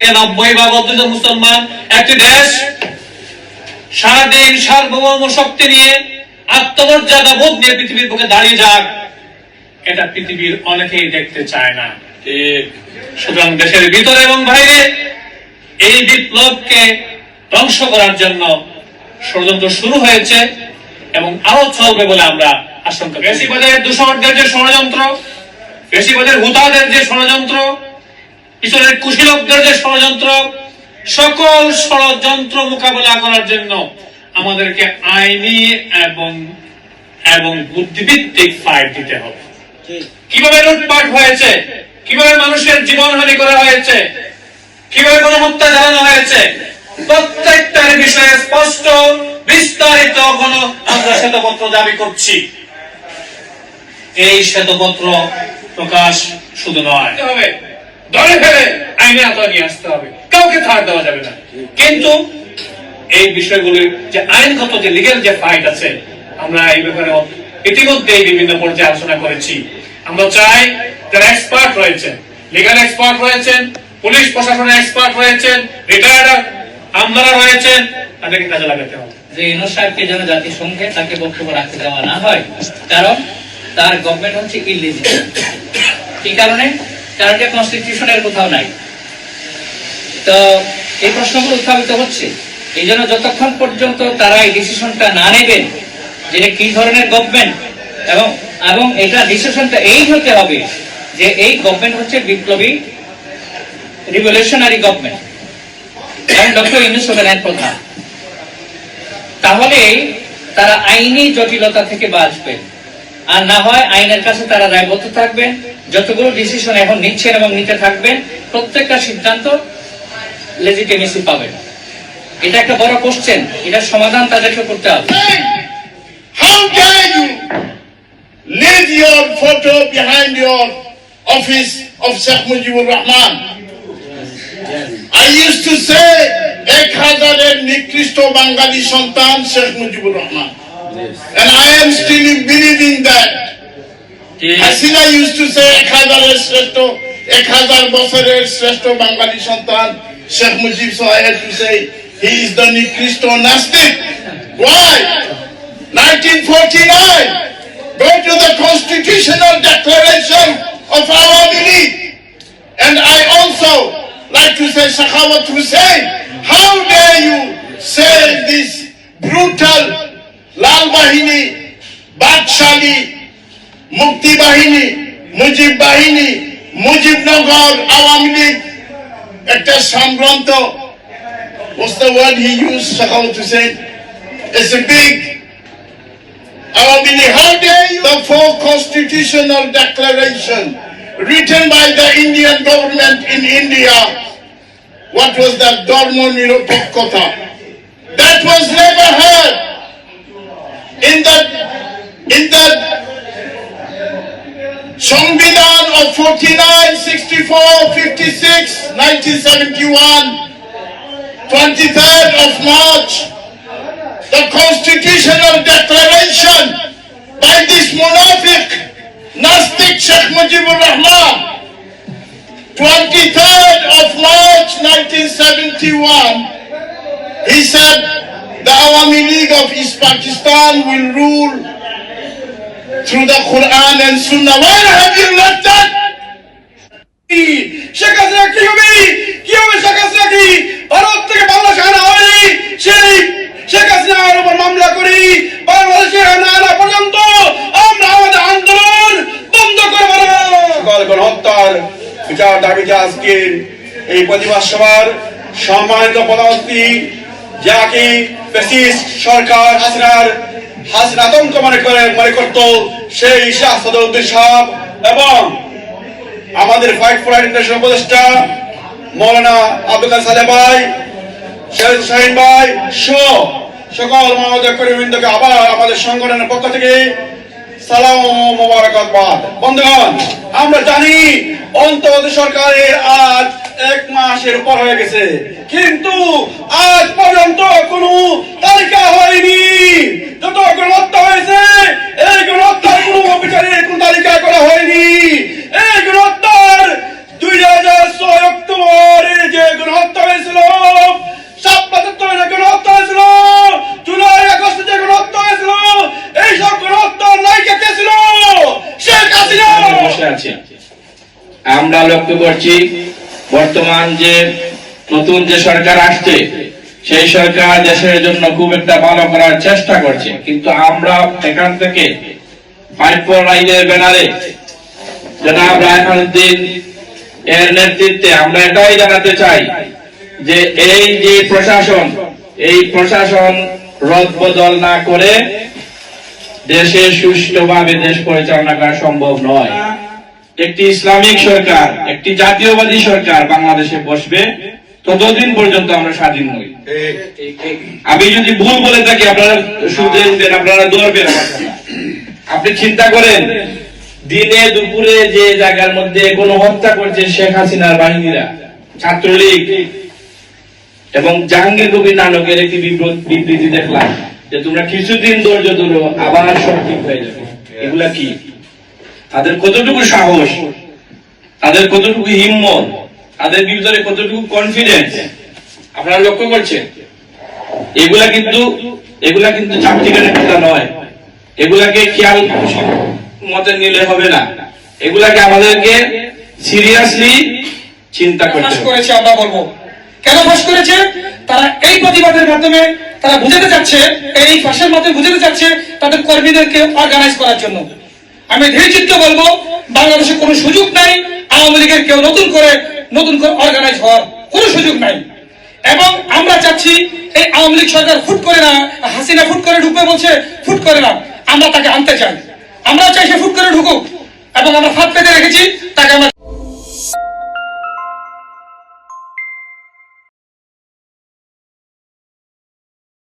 নব্বই ভাগ অদ্বৈত মুসলমান একটি দেশ সারাদিন সার্বভৌম শক্তি নিয়ে আত্মমর্যাদা বোধ নিয়ে পৃথিবীর বুকে দাঁড়িয়ে যাক। এটা পৃথিবীর অনেকেই দেখতে চায় না। সুতরাং দেশের ভিতরে এবং বাইরে এই বিপ্লবকে ধ্বংস করার জন্য ষড়যন্ত্র শুরু হয়েছে এবং আরও চলবে বলে আমরা আশঙ্কা বেশিবাদের দূষণদের যে ষড়যন্ত্র বেশিবাদের হুতাদের যে ষড়যন্ত্র পিছনের কুশীলকদের যে ষড়যন্ত্র সকল ষড়যন্ত্র মোকাবেলা করার জন্য আমাদেরকে আইনি এবং এবং বুদ্ধিভিত্তিক ফাইট দিতে হবে। কীভাবে লুটপাট হয়েছে? কীভাবে মানুষের জীবনহানি করা হয়েছে? কীভাবে গণহত্যা চালানো হয়েছে? প্রত্যেকটার বিষয়ে স্পষ্ট বিস্তারিত কোন আমরা শ্বেতপত্র দাবি করছি। এই শ্বেতপত্র প্রকাশ শুধু নয়। হবে। দলে ফেলে আইনে আওতায় নিয়ে আসতে হবে। কাউকে ছাড় দেওয়া যাবে না। কিন্তু এই বিষয়গুলি যে আইনগত যে লিগেল যে ফাইট আছে, আমরা এই ব্যাপারে ইতিমধ্যেই বিভিন্ন পর্যায়ে আলোচনা করেছি। আমরা চাই যারা এক্সপার্ট রয়েছেন লিগাল এক্সপার্ট রয়েছেন, পুলিশ প্রশাসনের এক্সপার্ট রয়েছেন রিটায়ার্ড আমলারা রয়েছেন, তাদেরকে কাজে লাগাতে হবে। যে ইউনুস সাহেবকে যেন জাতিসংঘে তাকে বক্তব্য রাখতে দেওয়া না হয়, কারণ তার গভর্নমেন্ট হচ্ছে ইলিজিবল কি কারণে? কারণ এটা কনস্টিটিউশনের কোথাও নাই। তো এই প্রশ্নগুলো উত্থাপিত হচ্ছে। এই জন্য যতক্ষণ পর্যন্ত তারা এই ডিসিশনটা না নেবেন, যে কি ধরনের গভর্নমেন্ট এবং এবং এটা ডিসিশনটা এই হতে হবে যে এই গভর্নমেন্ট হচ্ছে বিপ্লবী রিভলিউশনারি গভর্নমেন্ট এবং ডক্টর ইউনুস হবেন প্রধান। তাহলে তারা আইনি জটিলতা থেকে বাঁচবে। আর না হয় আইনের কাছে তারা দায়বদ্ধ থাকবেন যতগুলো ডিসিশন এখন নিচ্ছেন এবং নিতে থাকবেন প্রত্যেকটা সিদ্ধান্ত লেজিটিমেসি পাবেন এটা একটা বড় কোশ্চেন এটার সমাধান তাদেরকে করতে হবে How dare you leave your photo behind your office of Sheikh Mujibur Rahman? I used to say, এক হাজারের নিকৃষ্ট বাঙালি সন্তান Sheikh Mujibur Rahman And I am still believing. Hasina used to say এক হাজারের শ্রেষ্ঠ এক হাজার বছরের শ্রেষ্ঠ বাঙালি সন্তান Sheikh Mujib so I had to say he is the নিকৃষ্ট নাস্তিক why 1949 go to the constitutional declaration of our belief and I also like to say Sakhawat Hussein how dare you say this brutal Lal Bahini Badshali মুক্তি বাহিনী মুজিব বাহিনী মুজিবনগর আওয়ামী লীগ একটা সম্ভ্রান্ত What's the word he used, Sakhavat Hussein? It's a big Awami League. How dare you? The four constitutional declaration written by the Indian government in India. What was that? Dharma Nirapakota. That was never heard in the in the সংবিধান of 49, 64, 56, 1971, 23rd of March, the constitutional declaration by this monarchic, Nastik Sheikh Mujibur Rahman, 23rd of March 1971, he said the Awami League of East Pakistan will rule through the Quran and Sunnah. Where have you left that? Sheikh Hasina কি হবে? কি হবে শেখ হাসিনা কি? ভারত থেকে বাংলাদেশ আনা হয়নি। সেই শেখ হাসিনার উপর মামলা করি। বাংলাদেশে আনা আনা পর্যন্ত আমরা আমাদের আন্দোলন বন্ধ করব না সকল গণহত্যার বিচার দাবিতে আজকে এই প্রতিবাদ সভার সম্মানিত পদাবর্তী যাকে ফেসিস্ট সরকার হাসিনার হাসিনা আতঙ্ক মনে করে, মনে করত সেই সাহেব এবং আমাদের ফাইট ফর ইন্টারন্যাশনাল উপদেষ্টা মৌলানা আব্দুল সালে ভাই শেখ শাহিন ভাই সকল আবার আমাদের সংগঠনের পক্ষ থেকে সালাম মোবারকবাদ। বন্ধুগণ, আমরা জানি অন্তর্বর্তী সরকারের আজ এক মাসের উপর হয়ে গেছে, কিন্তু আজ পর্যন্ত কোনো তালিকা হয়নি যত গণহত্যা হয়েছে এই গণহত্যার কোনো বিচারের কোনো তালিকা করা হয়নি এই গণহত্যার দুই হাজার ছয় অক্টোবরের যে গণহত্যা বসে আছে আমরা লক্ষ্য করছি, বর্তমান যে নতুন যে সরকার আসছে, সেই সরকার দেশের জন্য খুব একটা ভালো করার চেষ্টা করছে। কিন্তু আমরা এখান থেকে ব্যানারে জনাব এর নেতৃত্বে আমরা এটাই জানাতে চাই যে এই যে প্রশাসন, এই প্রশাসন রদ বদল না করে দেশে সুষ্ঠুভাবে দেশ পরিচালনা করা সম্ভব নয়। একটি ইসলামিক সরকার, একটি জাতীয়বাদী সরকার বাংলাদেশে বসবে, ততদিন পর্যন্ত আমরা স্বাধীন নই। আমি যদি ভুল বলে থাকি, আপনারা শুনবেন আপনারা দৌড়বেন আপনি চিন্তা করেন, দিনে দুপুরে যে জায়গার মধ্যে কোনো হত্যা করছে শেখ হাসিনার বাহিনীরা, ছাত্রলীগ, এবং জাহাঙ্গীর কবির নানকের একটি বিবৃতি দেখলাম, যে তোমরা কিছুদিন ধৈর্য ধরো, আবার সব ঠিক হয়ে যাবে। এগুলা কি? তাদের কতটুকু সাহস? তাদের কতটুকু হিম্মত? তাদের ভিতরে কতটুকু কনফিডেন্স আপনারা লক্ষ্য করছেন? এগুলা কিন্তু এগুলা কিন্তু চাপটিকারের কথা নয়। এগুলাকে খেয়াল মতে নিলে হবে না। এগুলাকে আমাদেরকে সিরিয়াসলি চিন্তা করতে করেছে আমরা বলব। কেন ফাঁস করেছে? তারা এই প্রতিবাদের মাধ্যমে তারা বুঝাতে চাচ্ছে এই ফাঁসের মাধ্যমে বুঝাতে চাচ্ছে তাদের কর্মীদেরকে অর্গানাইজ করার জন্য। আমি ধীরচিত্র বলব, বাংলাদেশে কোনো সুযোগ নাই, আওয়ামী লীগের কেউ নতুন করে নতুন করে অর্গানাইজ হওয়ার কোনো সুযোগ নাই। এবং আমরা চাচ্ছি, এই আওয়ামী লীগ সরকার ফুট করে না, হাসিনা ফুট করে ঢুকবে বলছে ফুট করে না। আমরা তাকে আনতে চাই। আমরা চাই সে ফুট করে ঢুকুক। এবং আমরা ফাঁদ পেতে রেখেছি